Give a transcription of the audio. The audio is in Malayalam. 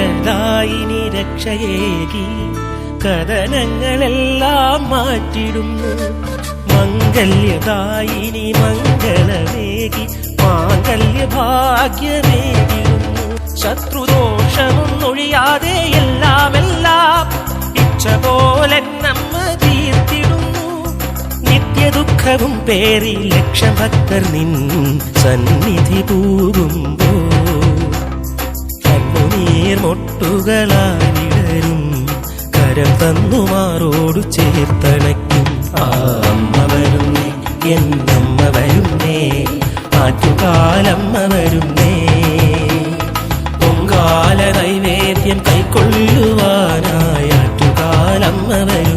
വരദായിനി രക്ഷയേകി. കഥനങ്ങളെല്ലാം മാറ്റിടുന്നു. മംഗല്യദായിനി മംഗളമേകി. മാംഗല്യ ഭാഗ്യമേകിടുന്നു ശത്രുദോഷമൊന്നൊഴിയാതെ എല്ലാം എല്ലാം ഇച്ഛ പോലെ നമ്മ തീർത്തിടുന്നു. നിത്യദുഃഖവും പേറി ലക്ഷഭക്തർ നിൻ സന്നിധി പൂകുമ്പോ മൊട്ടുകളായിടരും കരം തന്നു മാറോടു ചേർത്തണയ്ക്കും. ആ അമ്മ വരുന്നേ എന്തമ്മ വരുന്നേ ആറ്റുകാലമ്മ വരുന്നേ. പൊങ്കാല നൈവേദ്യം കൈക്കൊള്ളുവാനായ ആറ്റുകാലമ്മ വരും.